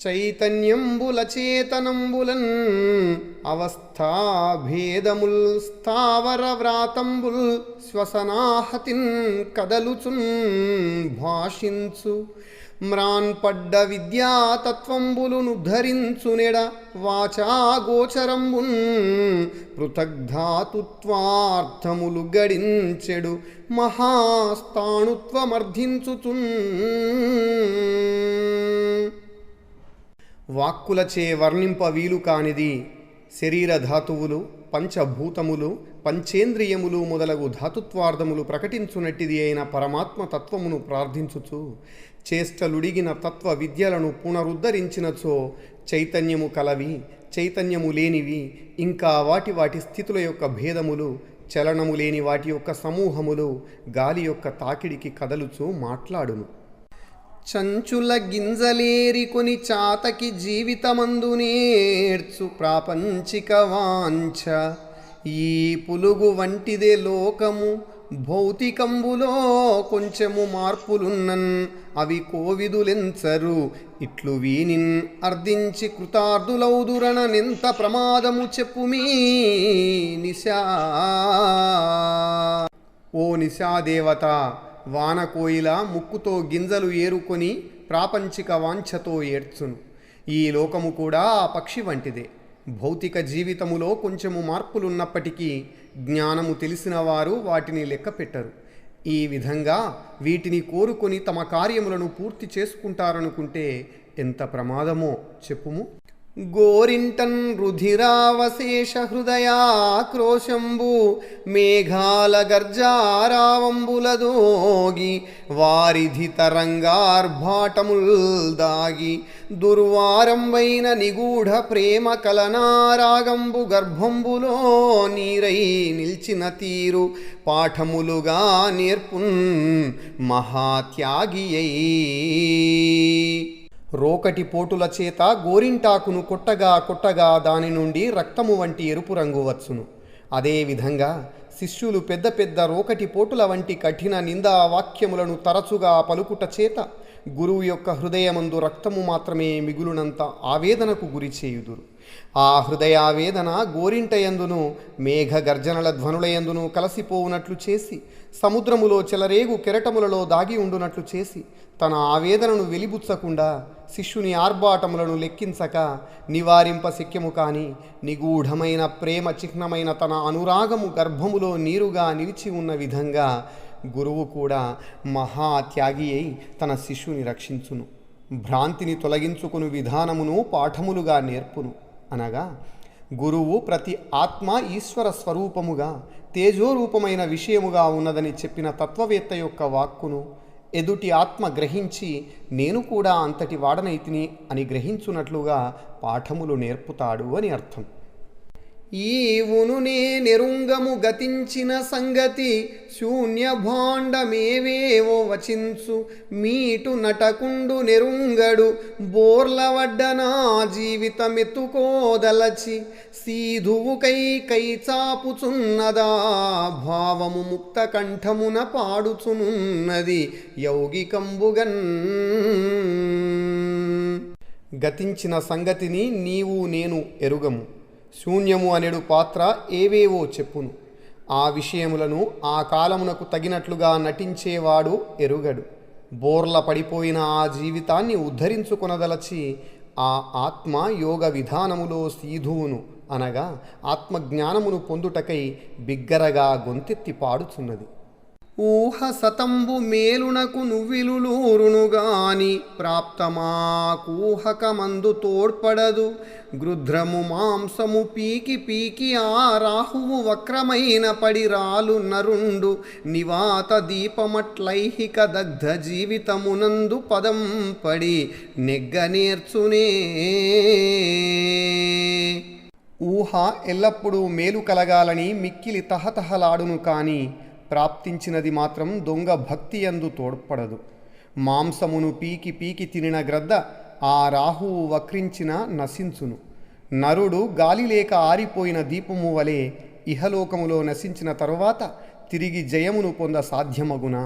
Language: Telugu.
చైతన్యంబుల చేతనంబులన్ అవస్థాభేదముల్ స్థావర వ్రాతంబుల్ శ్వసనాహతిన్ కదలుచున్ భాషించు. మ్రాన్పడ్డ విద్యాతత్వంబులును ధరించునెడ వాచాగోచరంబున్ పృథగ్ధాతుత్వార్థములు గడించెడు. మహాస్థాణుత్వమర్ధించుచున్ వాక్కులచే వర్ణింప వీలు కానిది శరీర ధాతువులు పంచభూతములు పంచేంద్రియములు మొదలగు ధాతుత్వార్థములు ప్రకటించునట్టిది అయిన పరమాత్మ తత్వమును ప్రార్థించుచు చేష్టలుడిగిన తత్వ విద్యలను పునరుద్ధరించినచో చైతన్యము కలవి చైతన్యము లేనివి ఇంకా వాటి వాటి స్థితుల యొక్క భేదములు చలనము లేని వాటి యొక్క సమూహములు గాలి యొక్క తాకిడికి కదలుచు మాట్లాడును. చంచుల గింజలేరికొని చాతకి జీవితమందు నేర్చు ప్రాపంచిక వాంఛ. ఈ పులుగు వంటిదే లోకము భౌతికంబులో కొంచెము మార్పులున్నన్ అవి కోవిదులెంచరు. ఇట్లు వీనిన్ అర్ధించి కృతార్థులౌదురననెంత ప్రమాదము చెప్పుమీ నిశా. ఓ నిశాదేవత వానకోయిల ముక్కుతో గింజలు ఏరుకొని ప్రాపంచిక వాంఛతో ఏడ్చును. ఈ లోకము కూడా ఆ పక్షి వంటిదే. భౌతిక జీవితములో కొంచెము మార్పులున్నప్పటికీ జ్ఞానము తెలిసిన వారు వాటిని లెక్క పెట్టరు. ఈ విధంగా వీటిని కోరుకొని తమ కార్యములను పూర్తి చేసుకుంటారనుకుంటే ఎంత ప్రమాదమో చెప్పుము. గోరింటన్ రుధిరావశేష హృదయాక్రోశంబు మేఘాల గర్జారావంబులదోగి వారిధి తరంగార్భాటముల్ దాగి దుర్వారంబైన నిగూఢ ప్రేమ కలనారాగంబు గర్భంబులో నీరై నిల్చిన తీరు పాఠములుగా నేర్పున్ మహాత్యాగియై. రోకటి పోటుల చేత గోరింటాకును కొట్టగా కొట్టగా దాని నుండి రక్తము వంటి ఎరుపు రంగు వచ్చును. అదేవిధంగా శిష్యులు పెద్ద పెద్ద రోకటి పోటుల వంటి కఠిన నిందా వాక్యములను తరచుగా పలుకుట చేత గురువు యొక్క హృదయమందు రక్తము మాత్రమే మిగులునంత ఆవేదనకు గురి చేయుదురు. ఆ హృదయావేదన గోరింటయందును మేఘ గర్జనల ధ్వనులయందును కలసిపోవునట్లు చేసి సముద్రములో చెలరేగు కెరటములలో దాగి ఉండునట్లు చేసి తన ఆవేదనను వెలిబుచ్చకుండా శిష్యుని ఆర్భాటములను లెక్కించక నివారింప శక్యము కాని నిగూఢమైన ప్రేమ చిహ్నమైన తన అనురాగము గర్భములో నీరుగా నిలిచి ఉన్న విధంగా గురువు కూడా మహాత్యాగి అయి తన శిష్యుని రక్షించును. భ్రాంతిని తొలగించుకుని విధానమును పాఠములుగా నేర్పును. అనగా గురువు ప్రతి ఆత్మ ఈశ్వర స్వరూపముగా తేజోరూపమైన విషయముగా ఉన్నదని చెప్పిన తత్వవేత్త యొక్క వాక్కును ఎదుటి ఆత్మ గ్రహించి నేను కూడా అంతటి వాడనైతిని అని గ్రహించున్నట్లుగా పాఠములు నేర్పుతాడు అని అర్థం. ఈవును నే నెరుంగము గతించిన సంగతి శూన్య భాండమేవేవో వచించు. మీటు నటకుండు నెరుంగడు బోర్లవడ్డనా జీవితమెత్తుకోదలచి. సీధువు కై కై చాపుచున్నదా భావము ముక్త కంఠమున పాడుచునున్నది యౌగికంబుగన్. గతించిన సంగతిని నీవు నేను ఎరుగము. శూన్యము అనేడు పాత్ర ఏవేవో చెప్పును. ఆ విషయములను ఆ కాలమునకు తగినట్లుగా నటించేవాడు ఎరుగడు. బోర్ల పడిపోయిన ఆ జీవితాన్ని ఉద్ధరించుకొనదలచి ఆ ఆత్మ యోగ విధానములో సీధువును అనగా ఆత్మజ్ఞానమును పొందుటకై బిగ్గరగా గొంతెత్తి పాడుచున్నది. ఊహ సతంబు మేలునకు నువ్విలులూరునుగాని ప్రాప్తమాకూహకమందు తోడ్పడదు. గృధ్రము మాంసము పీకి పీకి ఆ రాహువు వక్రమైన పడిరాలు నరుండు. నివాత దీపమట్లైహిక దగ్ధ జీవితమునందు పదం పడి నెగ్గ నేర్చునే. ఊహ ఎల్లప్పుడూ మేలు కలగాలని మిక్కిలి తహతహలాడును కానీ ప్రాప్తించినది మాత్రం దొంగ భక్తి యందు తోడ్పడదు. మాంసమును పీకి పీకి తినిన గ్రద్ద ఆ రాహువు వక్రించిన నశించును. నరుడు గాలి లేక ఆరిపోయిన దీపము వలె ఇహలోకములో నశించిన తరువాత తిరిగి జయమును పొంద సాధ్యమగునా?